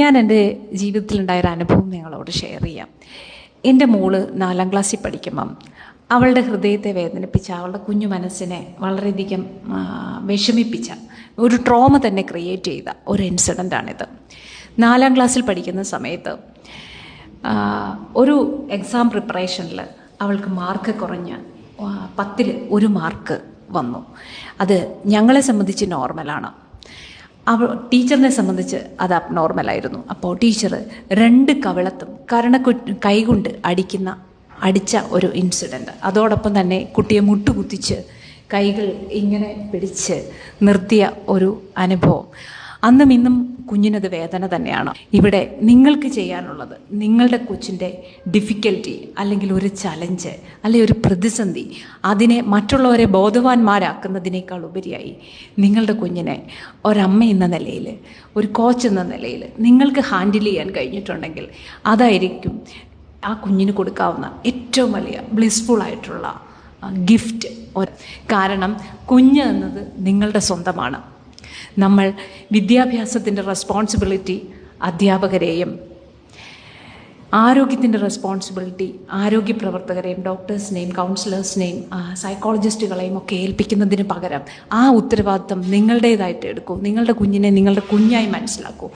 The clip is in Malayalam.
ഞാൻ എന്റെ ജീവിതത്തിലുണ്ടായ ഒരു അനുഭവം നിങ്ങളോട് ഷെയർ ചെയ്യാം. എന്റെ മോൾ നാലാം ക്ലാസ്സിൽ പഠിക്കുമ്പം അവളുടെ ഹൃദയത്തെ വേദനിപ്പിച്ച അവളുടെ കുഞ്ഞു മനസ്സിനെ വളരെയധികം വിഷമിപ്പിച്ച ഒരു ട്രോമ തന്നെ ക്രിയേറ്റ് ചെയ്ത ഒരു ഇൻസിഡന്റാണിത് നാലാം ക്ലാസ്സിൽ പഠിക്കുന്ന സമയത്ത് ഒരു എക്സാം പ്രിപ്പറേഷനിൽ അവൾക്ക് മാർക്ക് കുറഞ്ഞ് പത്തിൽ ഒരു മാർക്ക് വന്നു. അത് ഞങ്ങളെ സംബന്ധിച്ച് നോർമലാണ് അവ ടീച്ചറിനെ സംബന്ധിച്ച് അത് അബ്നോർമലായിരുന്നു അപ്പോൾ ടീച്ചർ രണ്ട് കവിളത്തും കരണക്കു കൈകൊണ്ട് അടിക്കുന്ന അടിച്ച ഒരു ഇൻസിഡന്റ് അതോടൊപ്പം തന്നെ കുട്ടിയെ മുട്ടുകുത്തിച്ച് കൈകൾ ഇങ്ങനെ പിടിച്ച് നിർത്തിയ ഒരു അനുഭവം. അന്നും ഇന്നും കുഞ്ഞിനത് വേദന തന്നെയാണ്. ഇവിടെ നിങ്ങൾക്ക് ചെയ്യാനുള്ളത് നിങ്ങളുടെ കൊച്ചിന്റെ ഡിഫിക്കൽറ്റി അല്ലെങ്കിൽ ഒരു ചലഞ്ച് അല്ലെങ്കിൽ ഒരു പ്രതിസന്ധി അതിനെ മറ്റുള്ളവരെ ബോധവാന്മാരാക്കുന്നതിനേക്കാൾ ഉപരിയായി നിങ്ങളുടെ കുഞ്ഞിനെ ഒരമ്മ എന്ന നിലയിൽ ഒരു കോച്ച് എന്ന നിലയിൽ നിങ്ങൾക്ക് ഹാൻഡിൽ ചെയ്യാൻ കഴിഞ്ഞിട്ടുണ്ടെങ്കിൽ അതായിരിക്കും ആ കുഞ്ഞിന് കൊടുക്കാവുന്ന ഏറ്റവും വലിയ ബ്ലിസ്ഫുൾ ആയിട്ടുള്ള ഗിഫ്റ്റ് കാരണം കുഞ്ഞ് എന്നത് നിങ്ങളുടെ സ്വന്തമാണ്. നമ്മൾ വിദ്യാഭ്യാസത്തിന്റെ റെസ്പോൺസിബിലിറ്റി അധ്യാപകരെയും ആരോഗ്യത്തിന്റെ റെസ്പോൺസിബിലിറ്റി ആരോഗ്യ പ്രവർത്തകരെയും ഡോക്ടേഴ്സിനെയും കൗൺസിലേഴ്സിനെയും സൈക്കോളജിസ്റ്റുകളെയും ഒക്കെ ഏൽപ്പിക്കുന്നതിന് പകരം ആ ഉത്തരവാദിത്തം നിങ്ങളുടേതായിട്ട് എടുക്കൂ. നിങ്ങളുടെ കുഞ്ഞിനെ നിങ്ങളുടെ കുഞ്ഞായി മനസ്സിലാക്കൂ.